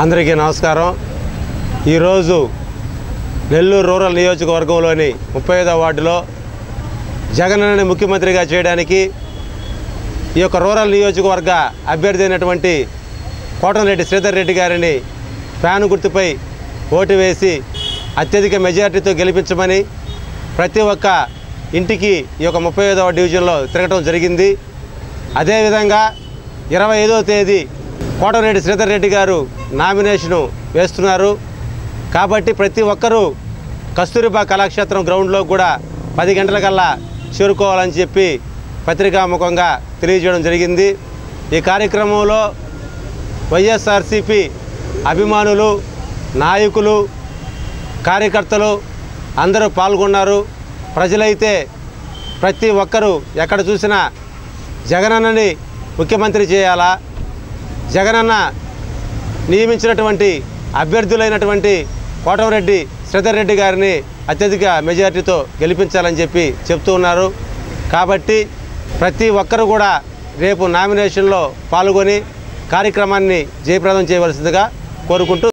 అందరికీ నమస్కారం. ఈరోజు నెల్లూరు రూరల్ నియోజకవర్గంలోని ముప్పై ఐదో వార్డులో జగనన్నని ముఖ్యమంత్రిగా చేయడానికి ఈ యొక్క రూరల్ నియోజకవర్గ అభ్యర్థి అయినటువంటి కోటంరెడ్డి శ్రీధర్ రెడ్డి గారిని ఫ్యాన్ గుర్తుపై ఓటు వేసి అత్యధిక మెజారిటీతో గెలిపించమని ప్రతి ఒక్క ఇంటికి ఈ యొక్క ముప్పై ఐదవ డివిజన్లో తిరగటం జరిగింది. అదేవిధంగా ఇరవై ఐదో తేదీ కోటరెడ్డి శ్రీధర్ రెడ్డి గారు నామినేషను వేస్తున్నారు. కాబట్టి ప్రతి ఒక్కరూ కస్తూరిబా కళాక్షేత్రం గ్రౌండ్లో కూడా పది గంటలకల్లా చేరుకోవాలని చెప్పి పత్రికాముఖంగా తెలియజేయడం జరిగింది. ఈ కార్యక్రమంలో వైఎస్ఆర్సిపి అభిమానులు నాయకులు కార్యకర్తలు అందరూ పాల్గొన్నారు. ప్రజలైతే ప్రతి ఒక్కరూ ఎక్కడ చూసినా జగనన్నని ముఖ్యమంత్రి చేయాలా? జగనన్న నియమించినటువంటి అభ్యర్థులైనటువంటి కోటమిరెడ్డి శ్రీధర్ రెడ్డి గారిని అత్యధిక మెజారిటీతో గెలిపించాలని చెప్పి చెప్తూ ఉన్నారు. కాబట్టి ప్రతి ఒక్కరు కూడా రేపు నామినేషన్లో పాల్గొని కార్యక్రమాన్ని జయప్రదం చేయవలసిందిగా కోరుకుంటూ